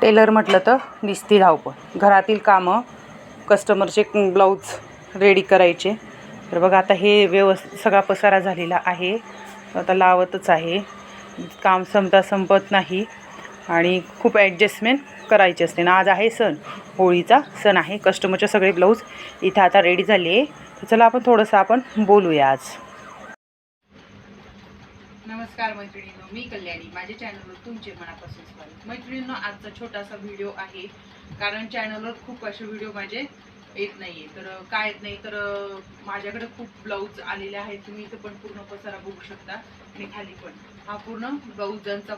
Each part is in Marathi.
टेलर म्हटलं तर दिसती धावपळ घरातील कामं कस्टमरचे ब्लाऊज रेडी करायचे. तर बघा आता हे व्यवस्थित सगळा पसारा झालेला आहे. आता लावतच आहे. काम संपता संपत नाही. आणि खूप ॲडजस्टमेंट करायची असते. ना आज आहे सण. होळीचा सण आहे. कस्टमरचे सगळे ब्लाऊज इथं आता रेडी झाले. आहे तर चला आपण थोडंसं आपण बोलूया आज. नमस्कार मैत्रिणींनो मी कल्याणी. माझ्या चॅनलवर तुमचे मनापासून स्वागत. मैत्रिणींनो आजचा छोटासा व्हिडिओ आहे. कारण चॅनलवर खूप असे व्हिडिओ माझे येत नाहीये. तर काय येत नाही तर माझ्याकडे खूप ब्लाऊज आलेले आहेत. तुम्ही इथं पण पूर्ण पसारा बघू शकता. आणि खाली पण. हा पूर्ण ब्लाऊजांचा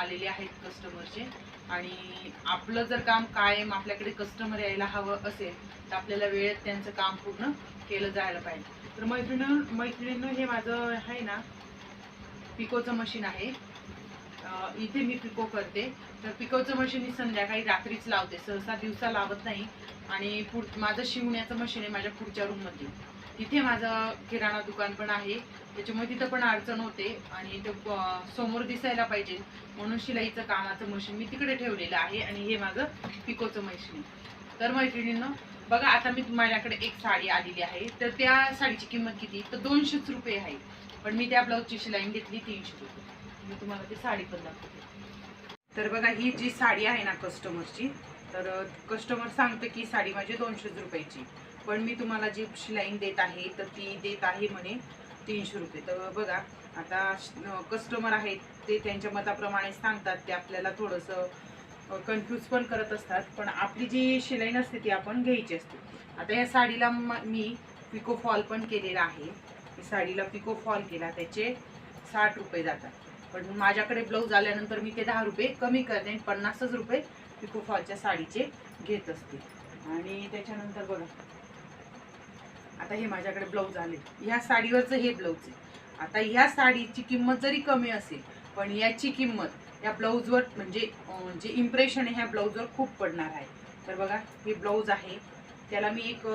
आलेले आहेत कस्टमरचे आणि आपलं जर काम कायम आपल्याकडे कस्टमर यायला हवं असेल तर आपल्याला वेळेत त्यांचं काम पूर्ण केलं जायला पाहिजे. तर मैत्रिणी मैत्रिणींनो हे माझं आहे ना पिकोचं मशीन आहे. इथे मी पिको करते. तर पिकोचं मशीन मी संध्याकाळी रात्रीच लावते. सहसा दिवसा लावत नाही. आणि पुढ माझं शिवण्याचं मशीन आहे माझ्या पुढच्या रूममध्ये तिथे माझं किराणा दुकान पण आहे. त्याच्यामुळे तिथं पण अडचण होते. आणि ते समोर दिसायला पाहिजे. म्हणून शिलाईचं कामाचं मशीन मी तिकडे ठेवलेलं आहे. आणि हे माझं पिकोचं मशीन तर मैत्रिणींनो बघा आता मी माझ्याकडे एक साडी आलेली आहे. तर त्या साडीची किंमत किती? तर दोनशेच रुपये आहे. पण मी त्या ब्लाऊजची शिलाईन घेतली तीनशे रुपये. मी तुम्हाला ती साडी पण दाखवते. तर बघा ही जी साडी आहे ना कस्टमरची तर कस्टमर सांगतं की साडी माझी दोनशेच रुपयाची. पण मी तुम्हाला जी शिलाईन देत आहे तर ती देत आहे म्हणे तीनशे रुपये. तर बघा आता कस्टमर आहेत ते त्यांच्या मताप्रमाणे सांगतात ते आपल्याला थोडंसं कन्फ्यूज पण करत असतात. पण आपली जी शिलाई नसते ती आपण घ्यायची असते. आता या साडीला मी पिको फॉल पण केलेला आहे. मी साडीला पिको फॉल केला त्याचे साठ रुपये जातात. पण माझ्याकडे ब्लाऊज आल्यानंतर मी ते दहा रुपये कमी करते आणि पन्नासच रुपये पिको फॉलच्या साडीचे घेत असते. आणि त्याच्यानंतर बघा आता हे माझ्याकडे ब्लाऊज आले. ह्या साडीवरचं हे ब्लाऊज आहे. आता ह्या साडीची किंमत जरी कमी असेल पण याची किंमत या ब्लाऊजवर म्हणजे जे इम्प्रेशन आहे ह्या ब्लाऊजवर खूप पडणार आहे. तर बघा हे ब्लाऊज आहे. त्याला मी एक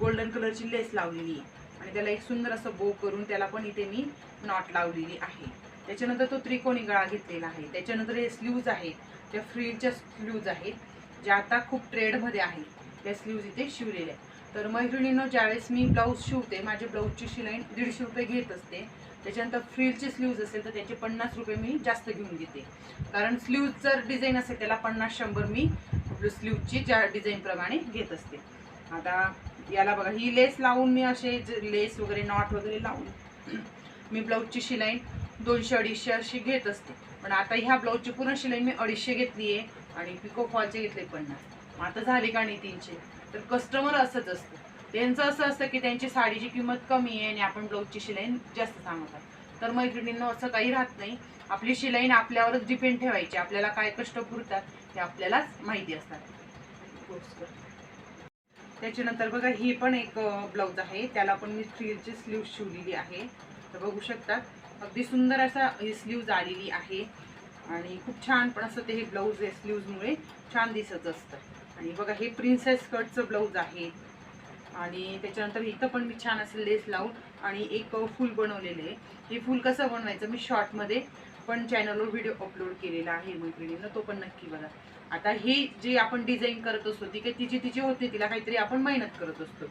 गोल्डन कलरची लेस लावलेली आहे. आणि त्याला एक सुंदर असं बो करून त्याला पण इथे मी नॉट लावलेली आहे. त्याच्यानंतर तो त्रिकोणी गळा घेतलेला आहे. त्याच्यानंतर हे स्लीव्ज आहेत. त्या फ्रीलच्या स्लीव्ज आहेत ज्या आता खूप ट्रेडमध्ये आहे त्या स्लीव्ज इथे शिवलेल्या आहेत. तर मैत्रिणीनं ज्यावेळेस मी ब्लाऊज शिवते माझ्या ब्लाऊजची शिलाई दीडशे रुपये घेत असते. त्याच्यानंतर फ्रीलचे स्लीव्ज असेल तर त्याचे पन्नास रुपये मी जास्त घेऊन घेते. कारण स्लीव्ज जर डिझाईन असेल त्याला पन्नास शंभर मी स्लीवची ज्या डिझाईनप्रमाणे घेत असते. आता याला बघा ही लेस लावून मी असे लेस वगैरे नॉट वगैरे लावून मी ब्लाऊजची शिलाई दोनशे अडीचशे अशी घेत असते. पण आता ह्या ब्लाऊजची पूर्ण शिलाई मी अडीचशे घेतली आहे आणि पिको फॉलचे घेतले पन्नास. मग आता झाली का नाही तीनशे? तर कस्टमर असंच असतं. त्यांचं असं असतं की त्यांची साडीची किंमत कमी आहे आणि आपण ब्लाऊजची शिलाई जास्त सांगतात तर मैत्रिणींना असं काही राहत नाही. आपली शिलाई आपल्यावरच डिपेंड ठेवायची. आपल्याला काय कष्ट पुरतात ते आपल्यालाच माहिती असतात. त्याच्यानंतर बघा हे पण एक ब्लाऊज आहे. त्याला पण मी स्टीलची स्लीव शिवलेली आहे. तर बघू शकतात अगदी सुंदर असा ही स्लीव्ज आलेली आहे. आणि खूप छान पण असं ते हे ब्लाऊज आहे स्लीव्जमुळे छान दिसत असतं. आणि बघा हे प्रिन्सेस कटचं ब्लाऊज आहे. आणि त्याच्यानंतर इथं पण मी छान असं लेस लावून आणि एक फूल बनवलेलं आहे. हे फूल कसं बनवायचं मी शॉर्टमध्ये पण चॅनलवर व्हिडिओ अपलोड केलेला आहे मैत्रिणीनं तो पण नक्की बघा. आता हे जे आपण डिझाईन करत असतो ती काही तिची तिची होते तिला काहीतरी आपण मेहनत करत असतो.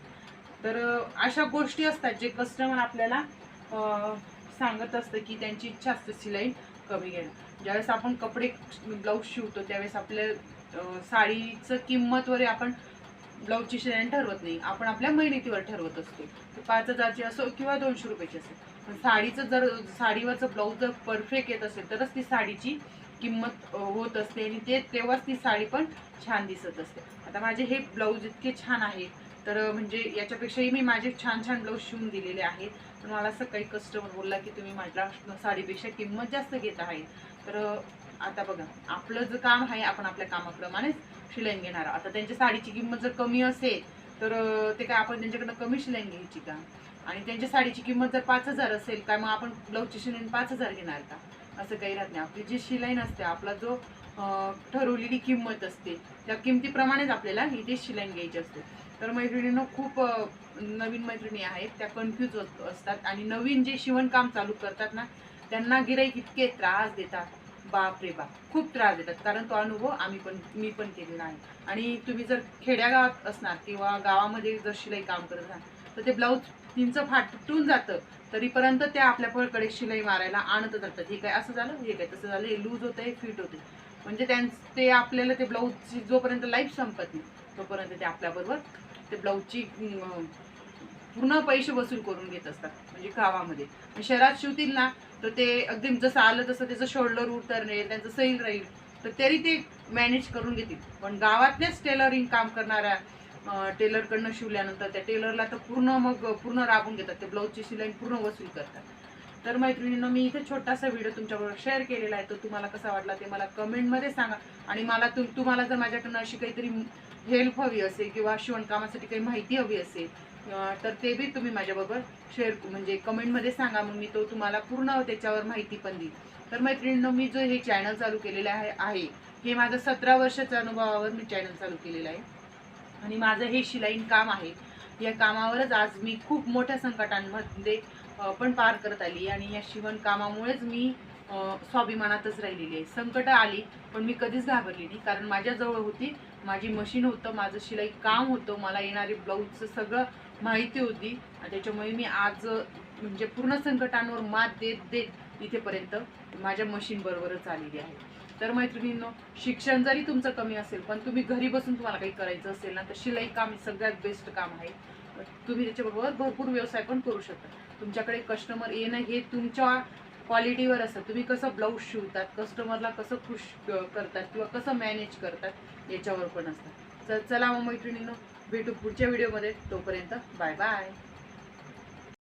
तर अशा गोष्टी असतात जे कस्टमर आपल्याला सांगत असतं की त्यांची इच्छा असते सिलाई कमी घेणं. ज्यावेळेस आपण कपडे ब्लाऊज शिवतो त्यावेळेस आपल्या साडीचं किंमत वगैरे आपण ब्लाऊजची शिलाई ठरवत नाही. आपण आपल्या मेहनतीवर ठरवत असतो. पाच हजारची असो किंवा दोनशे रुपयाची असेल पण साडीचं जर साडीवरचं ब्लाऊज जर परफेक्ट येत असेल तरच ती साडीची किंमत होत असते आणि ते तेव्हाच ती साडी पण छान दिसत असते. आता माझे हे ब्लाऊज इतके छान आहे तर म्हणजे याच्यापेक्षाही मी माझे छान छान ब्लाऊज शिवून दिलेले आहेत. पण मला असं काही कस्टमर बोलला की तुम्ही माझ्या साडीपेक्षा किंमत जास्त घेत आहे. तर आता बघा आपलं जे काम आहे आपण आपल्या कामाप्रमाणेच शिलाईन घेणार आता त्यांच्या साडीची किंमत जर कमी असेल तर ते काय आपण त्यांच्याकडनं कमी शिलाईन घ्यायची का? आणि त्यांच्या साडीची किंमत जर पाच हजार असेल काय मग आपण ब्लाऊजची शिलाईन पाच हजार घेणार का? असं काही राहत नाही. आपली जी शिलाई नसते आपला जो ठरवलेली किंमत असते त्या किमतीप्रमाणेच आपल्याला इथे शिलाई घ्यायची असते. तर मैत्रिणींना खूप नवीन मैत्रिणी आहेत त्या कन्फ्यूज असतात आणि नवीन जे शिवणकाम चालू करतात ना त्यांना गिराईक इतके त्रास देतात. बाप रे बाप खूप त्रास देतात. कारण तो अनुभव आम्ही पण मी पण केलेला आहे. आणि तुम्ही जर खेड्यागावात असणार किंवा गावामध्ये जर शिलाई काम करत असाल तर ते ब्लाऊज तिचं फाटून जातं. तरीपर्यंत ते आपल्या पळकडे शिलाई मारायला आणत जातात हे काय असं झालं? हे काय? तसं झालं? हे लूज होतं? हे फिट होते? म्हणजे त्यांचं ते आपल्याला ते ब्लाऊजची जोपर्यंत लाईफ संपत नाही तोपर्यंत ते आपल्याबरोबर ते ब्लाऊजची पूर्ण पैसे वसूल करून घेत असतात. म्हणजे गावामध्ये. शहरात शिवतील ना तर ते अगदी जसं आलं तसं त्याचं शोल्डर उतरणे त्यांचं सैल राहील. तर तरी ते मॅनेज करून घेतील. पण गावातल्याच टेलरिंग काम करणाऱ्या टेलरकडनं शिवल्यानंतर त्या टेलरला तर पूर्ण मग पूर्ण राबून घेतात. ते ब्लाऊजची शिलाई पूर्ण वसूल करतात. तर मैत्रिणीनं मी इथे छोटासा व्हिडिओ तुमच्याबरोबर शेअर केलेला आहे. तो तुम्हाला कसा वाटला ते मला कमेंटमध्ये सांगा. आणि मला तुम तुम्हाला जर माझ्याकडनं अशी काहीतरी हेल्प हवी असेल किंवा शिवणकामासाठी काही माहिती हवी असेल तर ते बी तुम्ही माझ्याबरोबर शेअर म्हणजे कमेंटमध्ये सांगा मग मी तो तुम्हाला पूर्ण त्याच्यावर माहिती पण देईल तर मैत्रिणीनं मी जो हे चॅनल चालू केलेलं आहे आहे हे माझं सतरा वर्षाच्या अनुभवावर मी चॅनल चालू केलेलं आहे. आणि माझं हे शिलाईन काम आहे. या कामावरच आज मी खूप मोठ्या संकटांमध्ये पण पार करत आली आणि या शिवणकामामुळेच मी स्वाभिमानातच राहिलेली आहे. संकट आली पण मी कधीच घाबरली नाही. कारण माझ्याजवळ होती माझी मशीन होतं माझं शिलाई काम होतं मला येणारी ब्लाऊजचं सगळं माहिती होती. त्याच्यामुळे मी आज म्हणजे पूर्ण संकटांवर मात देत देत इथेपर्यंत माझ्या मशीनबरोबरच आलेली आहे. तर मैत्रिणींनो शिक्षण जरी तुमचं कमी असेल पण तुम्ही घरी बसून तुम्हाला काही करायचं असेल ना तर शिलाई काम सगळ्यात बेस्ट काम आहे. तुम्ही त्याच्याबरोबर भरपूर व्यवसाय पण करू शकता. तुमच्याकडे कस्टमर येणं हे तुमच्या क्वालिटीवर असतं. तुम्ही कसं ब्लाऊज शिवतात कस्टमरला कसं खुश करतात किंवा कसं मॅनेज करतात याच्यावर पण असतं. तर चला मग मैत्रिणींनो भेटू पुढच्या व्हिडिओमध्ये तोपर्यंत बाय बाय